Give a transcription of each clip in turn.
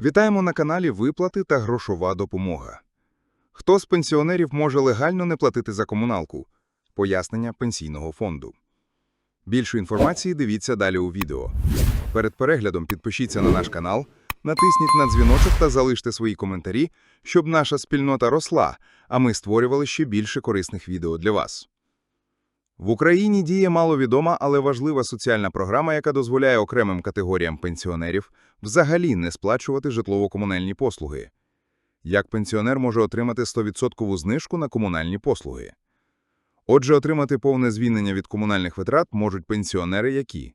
Вітаємо на каналі Виплати та грошова допомога. Хто з пенсіонерів може легально не платити за комуналку? Пояснення Пенсійного фонду. Більше інформації дивіться далі у відео. Перед переглядом підпишіться на наш канал, натисніть на дзвіночок та залиште свої коментарі, щоб наша спільнота росла, а ми створювали ще більше корисних відео для вас. В Україні діє маловідома, але важлива соціальна програма, яка дозволяє окремим категоріям пенсіонерів взагалі не сплачувати житлово-комунальні послуги. Як пенсіонер може отримати 100% знижку на комунальні послуги? Отже, отримати повне звільнення від комунальних витрат можуть пенсіонери, які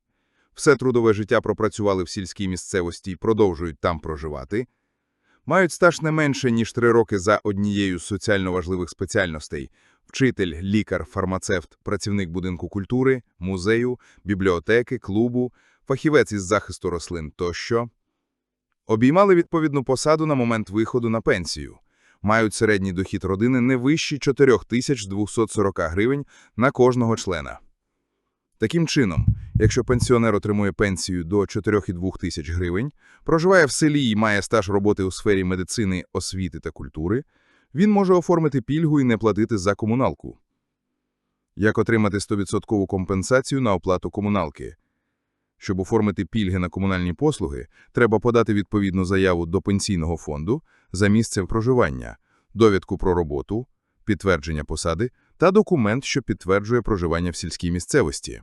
все трудове життя пропрацювали в сільській місцевості і продовжують там проживати, мають стаж не менше, ніж 3 роки за однією з соціально важливих спеціальностей – вчитель, лікар, фармацевт, працівник будинку культури, музею, бібліотеки, клубу, фахівець із захисту рослин тощо. Обіймали відповідну посаду на момент виходу на пенсію. Мають середній дохід родини не вищий 4240 гривень на кожного члена. Таким чином, якщо пенсіонер отримує пенсію до 4,2 тисяч гривень, проживає в селі і має стаж роботи у сфері медицини, освіти та культури, він може оформити пільгу і не платити за комуналку. Як отримати 100% компенсацію на оплату комуналки? Щоб оформити пільги на комунальні послуги, треба подати відповідну заяву до пенсійного фонду за місцем проживання, довідку про роботу, підтвердження посади та документ, що підтверджує проживання в сільській місцевості.